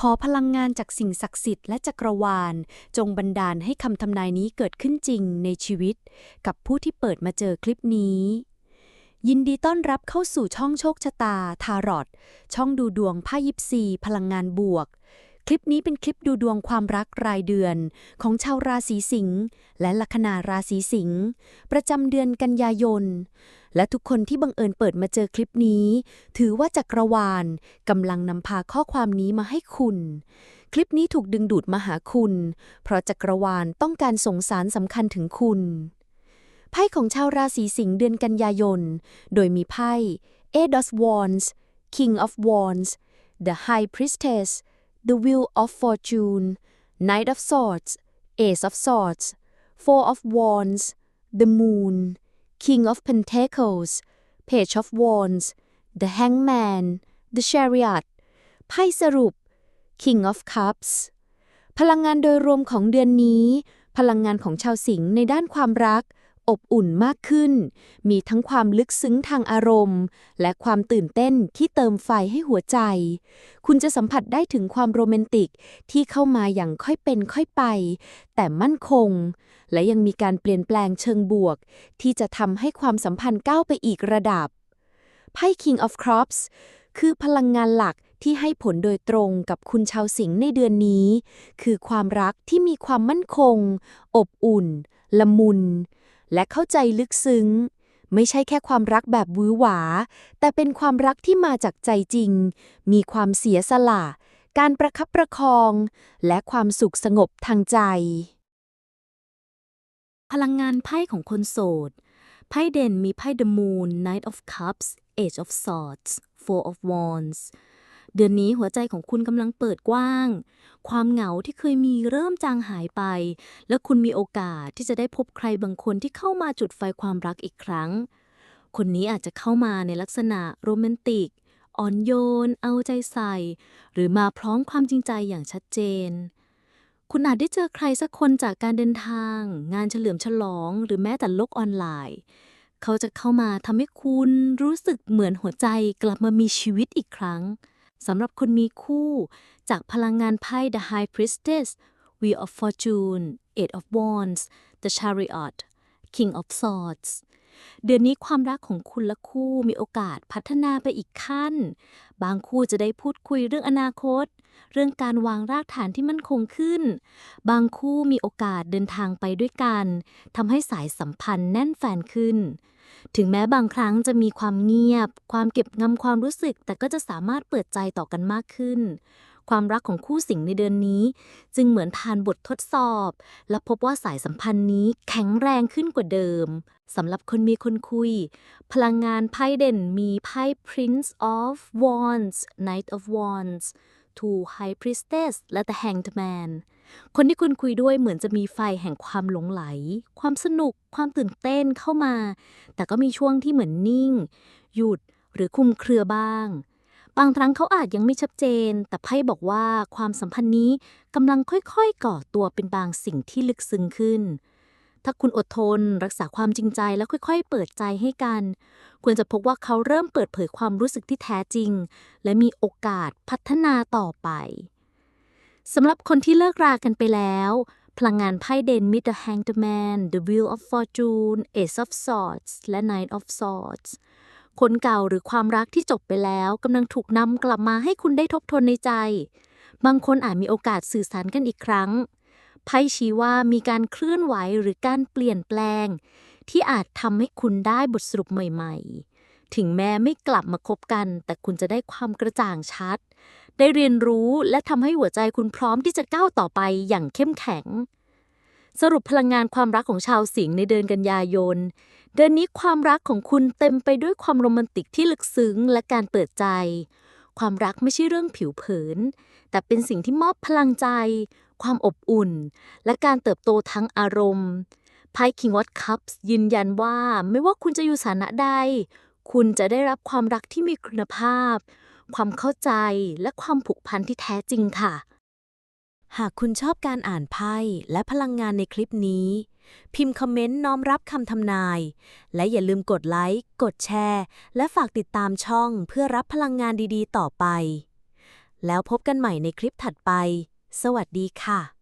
ขอพลังงานจากสิ่งศักดิ์สิทธิ์และจักรวาล จงบันดาลให้คำทำนายนี้เกิดขึ้นจริงในชีวิต กับผู้ที่เปิดมาเจอคลิปนี้ ยินดีต้อนรับเข้าสู่ช่องโชคชะตา ทารอตช่องดูดวงไพ่ยิปซี พลังงานบวก คลิปนี้เป็นคลิปดูดวงความรักรายเดือน ของชาวราศีสิงห์และลัคนาราศีสิงห์ประจำเดือนกันยายน และทุกคนที่บังเอิญเปิดมาเจอคลิปนี้ ถือว่าจักรวาลกำลังนำพาข้อความนี้มาให้คุณ คลิปนี้ถูกดึงดูดมาหาคุณ เพราะจักรวาลต้องการส่งสารสำคัญถึงคุณไพ่ของชาวราศีสิงห์เดือนกันยายน โดยมีไพ่ Eight of Wands King of Wands The High Priestess The Wheel of Fortune Knight of Swords Ace of Swords Four of Wands The Moon King of Pentacles Page of Wands The Hangman The Chariot ไพ่สรุป King of Cups พลังงานโดยรวมของเดือนนี้ พลังงานของชาวสิงห์ในด้านความรัก อบอุ่นมากขึ้น มีทั้งความลึกซึ้งทางอารมณ์ และความตื่นเต้นที่เติมไฟให้หัวใจ คุณจะสัมผัสได้ถึงความโรแมนติกที่เข้ามาอย่างค่อยเป็นค่อยไป แต่มั่นคง และยังมีการเปลี่ยนแปลงเชิงบวก ที่จะทำให้ความสัมพันธ์ก้าวไปอีกระดับ ไพ่ King of Crops คือพลังงานหลักที่ให้ผลโดยตรงกับคุณชาวสิงห์ในเดือนนี้ คือความรักที่มีความมั่นคง อบอุ่น ละมุน และเข้าใจลึกซึ้ง ไม่ใช่แค่ความรักแบบวื้อหวา แต่เป็นความรักที่มาจากใจจริง มีความเสียสละ การประคับประคอง และความสุขสงบทางใจ พลังงานไพ่ของคนโสด ไพ่เด่นมีไพ่ The Moon Knight of Cups Age of Swords Four of Wands เดือนนี้หัวใจของคุณกำลังเปิดกว้าง ความเหงาที่เคยมีเริ่มจางหายไป และคุณมีโอกาสที่จะได้พบใครบางคนที่เข้ามาจุดไฟความรักอีกครั้ง คนนี้อาจจะเข้ามาในลักษณะโรแมนติก อ่อนโยน เอาใจใส่ หรือมาพร้อมความจริงใจอย่างชัดเจน คุณอาจได้เจอใครสักคนจากการเดินทาง งานเฉลิมฉลอง หรือแม้แต่โลกออนไลน์ เขาจะเข้ามาทำให้คุณรู้สึกเหมือนหัวใจกลับมามีชีวิตอีกครั้ง สำหรับคนมีคู่ จากพลังงานไพ่ The High Priestess Wheel of Fortune Eight of Wands The Chariot King of Swords เดือนนี้ความรักของคุณและคู่มีโอกาสพัฒนาไปอีกขั้น บางคู่จะได้พูดคุยเรื่องอนาคต เรื่องการวางรากฐานที่มั่นคงขึ้น บางคู่มีโอกาสเดินทางไปด้วยกันทำให้สายสัมพันธ์แน่นแฟนขึ้น ถึงแม้บางครั้งจะมีความเงียบ ความเก็บงำความรู้สึก แต่ก็จะสามารถเปิดใจต่อกันมากขึ้น ความรักของคู่สิงในเดือนนี้ จึงเหมือนผ่านบททดสอบ และพบว่าสายสัมพันธ์นี้แข็งแรงขึ้นกว่าเดิมสำหรับคนมีคนคุย พลังงานไพ่เด่นมีไพ่ Prince of Wands Knight of Wands to High Priestess และ The Hanged Man คนที่คุณคุยด้วยเหมือนจะมีไฟแห่งความหลงไหล ความสนุก ความตื่นเต้นเข้ามา แต่ก็มีช่วงที่เหมือนนิ่ง หยุดหรือคุมเครือบ้าง บางครั้งเขาอาจยังไม่ชัดเจน แต่ไพ่บอกว่าความสัมพันธ์นี้กำลังค่อยๆก่อตัวเป็นบางสิ่งที่ลึกซึ้งขึ้น ถ้าคุณอดทน รักษาความจริงใจแล้วค่อยๆ เปิดใจให้กัน ควรจะพบว่าเขาเริ่มเปิดเผยความรู้สึกที่แท้จริง และมีโอกาสพัฒนาต่อไปสำหรับคนที่เลิกรากันไปแล้ว พลังงานไพ่เด่นมี The Hanged Man The Wheel of Fortune Ace of Swords และ Knight of Swords คนเก่าหรือความรักที่จบไปแล้วกำลังถูกนำกลับมาให้คุณได้ทบทวนในใจ บางคนอาจมีโอกาสสื่อสารกันอีกครั้ง ไพ่ชี้ว่ามีการเคลื่อนไหวหรือการเปลี่ยนแปลง ที่อาจทำให้คุณได้บทสรุปใหม่ๆ ถึงแม้ไม่กลับมาคบกัน แต่คุณจะได้ความกระจ่างชัด ได้เรียนรู้และทำให้หัวใจคุณพร้อมที่จะก้าวต่อไปอย่างเข้มแข็ง สรุปพลังงานความรักของชาวสิงห์ในเดือนกันยายน เดือนนี้ความรักของคุณเต็มไปด้วยความโรแมนติกที่ลึกซึ้งและการเปิดใจ ความรักไม่ใช่เรื่องผิวเผิน แต่เป็นสิ่งที่มอบพลังใจ ความอบอุ่น และการเติบโตทั้งอารมณ์ไพคิงวอตคัพส์ยืนยันว่าไม่ว่าคุณจะอยู่สถานะใด คุณจะได้รับความรักที่มีคุณภาพ ความเข้าใจและความผูกพันที่แท้จริงค่ะ หากคุณชอบการอ่านไพ่และพลังงานในคลิปนี้ พิมพ์คอมเมนต์น้อมรับคำทำนาย และอย่าลืมกดไลค์ กดแชร์ และฝากติดตามช่องเพื่อรับพลังงานดีๆ ต่อไป แล้วพบกันใหม่ในคลิปถัดไป สวัสดีค่ะ